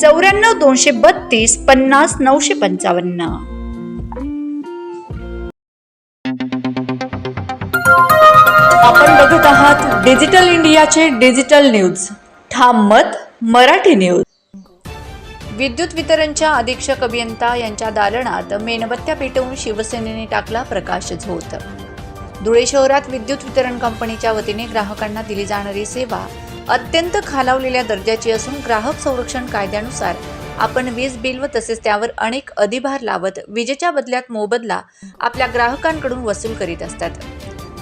चौऱ्याण्णव दोनशे बत्तीस पन्नास नऊशे पंचावन्न. आपण बघत आहात डिजिटल इंडियाचे डिजिटल न्यूज. ठाम मत मराठी न्यूज. विद्युत वितरणच्या अधीक्षक अभियंता यांच्या दालनात मेणबत्त्या पेटवून शिवसेनेने टाकला प्रकाश झोत. धुळे शहरात विद्युत वितरण कंपनीच्या वतीने ग्राहकांना दिली जाणारी सेवा अत्यंत खालावलेल्या दर्जाची असून ग्राहक संरक्षण कायद्यानुसार आपण वीज बिल व तसेच त्यावर अनेक अधिभार लावत विजेच्या बदल्यात मोबदला आपल्या ग्राहकांकडून वसूल करीत असतात.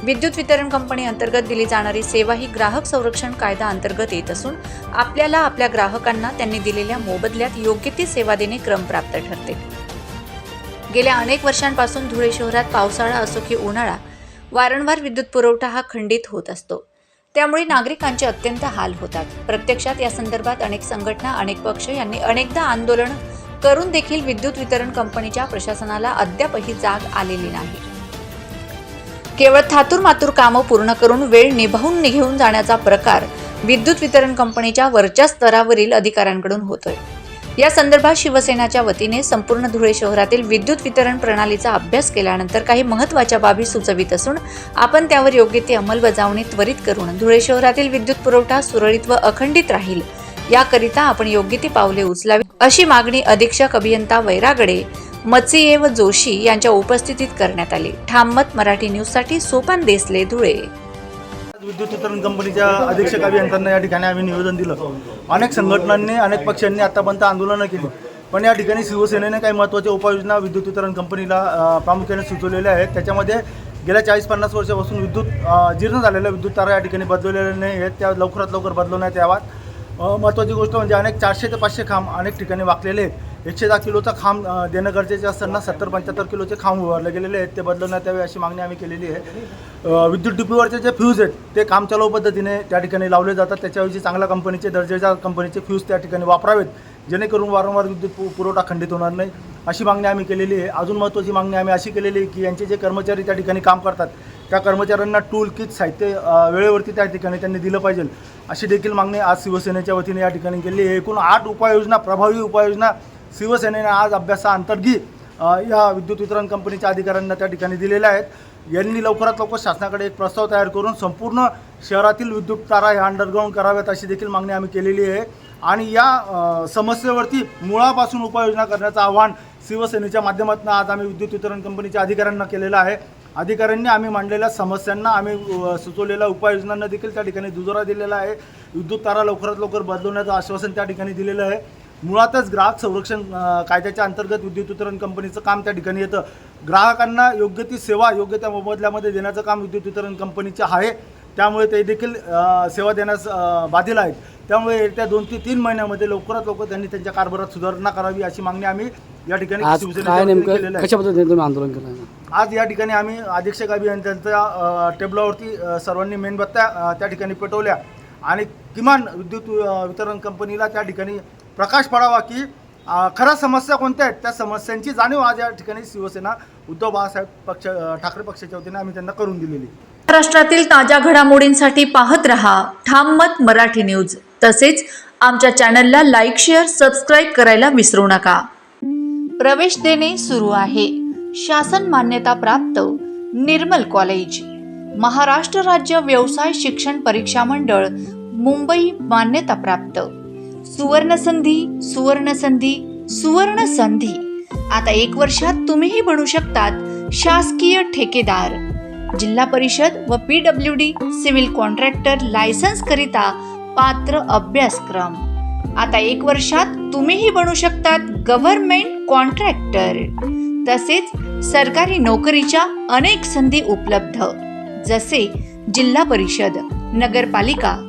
विद्युत वितरण कंपनी अंतर्गत दिली जाणारी सेवा ही ग्राहक संरक्षण कायदा अंतर्गत येत असून आपल्याला आपल्या ग्राहकांना त्यांनी दिलेल्या मोबदल्यात योग्य ती सेवा देणे क्रमप्राप्त ठरते. गेल्या अनेक वर्षांपासून धुळे शहरात पावसाळा असो की उन्हाळा वारंवार विद्युत पुरवठा हा खंडित होत असतो. त्यामुळे नागरिकांचे अत्यंत हाल होतात. प्रत्यक्षात या संदर्भात अनेक संघटना अनेक पक्ष यांनी अनेकदा आंदोलन करून देखील विद्युत वितरण कंपनीच्या प्रशासनाला अद्यापही जाग आलेली नाही. केवळ थातूर मातूर कामं पूर्ण करून वेळ निभावून निघून जाण्याचा प्रकार विद्युत वितरण कंपनीच्या वरच्या स्तरावरील अधिकाऱ्यांकडून होतोय. या संदर्भात शिवसेनाच्या वतीने संपूर्ण धुळे शहरातील विद्युत वितरण प्रणालीचा अभ्यास केल्यानंतर काही महत्त्वाच्या बाबी सुचवित असून आपण त्यावर योग्य ती अंमलबजावणी त्वरित करून धुळे शहरातील विद्युत पुरवठा सुरळीत व अखंडित राहील याकरिता आपण योग्य ती पावले उचलावी अशी मागणी अधीक्षक अभियंता वैरागडे मचिये व जोशी यांच्या उपस्थितीत करण्यात आली. ठाममत मराठी न्यूजसाठी सोपान देसले धुळे. विद्युत वितरण कंपनीच्या अधीक्षक अभियंत्यांना या ठिकाणी आम्ही निवेदन दिलं. अनेक संघटनांनी अनेक पक्षांनी आतापर्यंत आंदोलनं केली. पण या ठिकाणी शिवसेनेने काही महत्त्वाच्या उपाययोजना विद्युत वितरण कंपनीला प्रामुख्याने सुचवलेल्या आहेत. त्याच्यामध्ये गेल्या चाळीस पन्नास वर्षापासून विद्युत जीर्ण झालेल्या विद्युत तारा या ठिकाणी बदललेल्या नाही आहेत. त्या लवकरात लवकर बदलवण्यात याव्यात. महत्त्वाची गोष्ट म्हणजे अनेक चारशे ते पाचशे खांब अनेक ठिकाणी वाकलेले आहेत. एकशे दहा किलोचा खांब देणं गरजेचे असताना सत्तर पंच्याहत्तर किलोचे खांब उभारले गेलेले आहेत ते बदलवण्यात यावे अशी मागणी आम्ही केलेली आहे. विद्युत डिपीवरचे जे फ्यूज आहेत ते काम चालू पद्धतीने त्या ठिकाणी लावले जातात. त्याच्याऐवजी चांगल्या कंपनीचे दर्जेच्या कंपनीचे फ्यूज त्या ठिकाणी वापरावेत जेणेकरून वारंवार विद्युत पुरवठा खंडित होणार नाही अशी मागणी आम्ही केलेली आहे. अजून महत्त्वाची मागणी आम्ही अशी केलेली आहे की यांचे जे कर्मचारी त्या ठिकाणी काम करतात त्या कर्मचाऱ्यांना टूल किट साहित्य वेळेवरती त्या ठिकाणी त्यांनी दिलं पाहिजे. अशी देखील मागणी आज शिवसेनेच्या वतीने या ठिकाणी केली आहे. एकूण आठ उपाययोजना प्रभावी उपाययोजना शिवसेनेने आज अभ्यासाअंतर्गत या विद्युत वितरण कंपनीच्या अधिकाऱ्यांना त्या ठिकाणी दिलेल्या आहेत. यांनी लवकरात लवकर शासनाकडे एक प्रस्ताव तयार करून संपूर्ण शहरातील विद्युत तारा ह्या अंडरग्राऊंड कराव्यात अशी देखील मागणी आम्ही केलेली आहे. आणि या समस्येवरती मुळापासून उपाययोजना करण्याचं आव्हान शिवसेनेच्या माध्यमातून आज आम्ही विद्युत वितरण कंपनीच्या अधिकाऱ्यांना केलेलं आहे. अधिकाऱ्यांनी आम्ही मांडलेल्या समस्यांना आम्ही सुचवलेल्या उपाययोजनांना देखील त्या ठिकाणी दुजोरा दिलेला आहे. विद्युत तारा लवकरात लवकर बदलवण्याचं आश्वासन त्या ठिकाणी दिलेलं आहे. मुळातच ग्राहक संरक्षण कायद्याच्या अंतर्गत विद्युत वितरण कंपनीचं काम त्या ठिकाणी येतं. ग्राहकांना योग्य ती सेवा योग्य त्या मोबदल्यामध्ये देण्याचं काम विद्युत वितरण कंपनीचं आहे. त्यामुळे ते देखील सेवा देण्यास बाधिल आहेत. त्यामुळे येत्या दोन ते तीन महिन्यामध्ये लवकरात लवकर त्यांनी त्यांच्या कारभारात सुधारणा करावी अशी मागणी आम्ही या ठिकाणी आंदोलन केलं? आज या ठिकाणी आम्ही अधीक्षक अभियंत्यांच्या टेबलावरती सर्वांनी मेणबत्त्या त्या ठिकाणी पेटवल्या. आणि किमान विद्युत वितरण कंपनीला त्या ठिकाणी प्रकाश पडावा की खऱ्या समस्या कोणत्या आहेत? त्या समस्यांची जाणीव आज या ठिकाणी शिवसेना उद्धव बाळासाहेब पक्ष ठाकरे पक्षाच्या वतीने आम्ही त्यांना करून दिलेली. महाराष्ट्रातील ताज्या घडामोडींसाठी पाहत रहा ठाममत मराठी न्यूज. तसेच आमच्या चॅनलला लाईक शेअर सबस्क्राईब करायला विसरू नका. प्रवेश देणे सुरू आहे. शासन मान्यता प्राप्त निर्मल कॉलेज. महाराष्ट्र राज्य व्यवसाय शिक्षण परीक्षा मंडळ मुंबई मान्यता प्राप्त. सुवर्णसंधी सुवर्णसंधी सुवर्ण संधी आता एक वर्षात तुम्हीही बनू शकतात शासकीय ठेकेदार. जिल्हा परिषद व P W D civil contractor license करिता पात्र अभ्यासक्रम. आता एक वर्षात तुम्हीही बनू शकतात गव्हर्नमेंट कॉन्ट्रॅक्टर. तसेच सरकारी नोकरीच्या अनेक संधी उपलब्ध. जसे जिल्हा परिषद नगरपालिका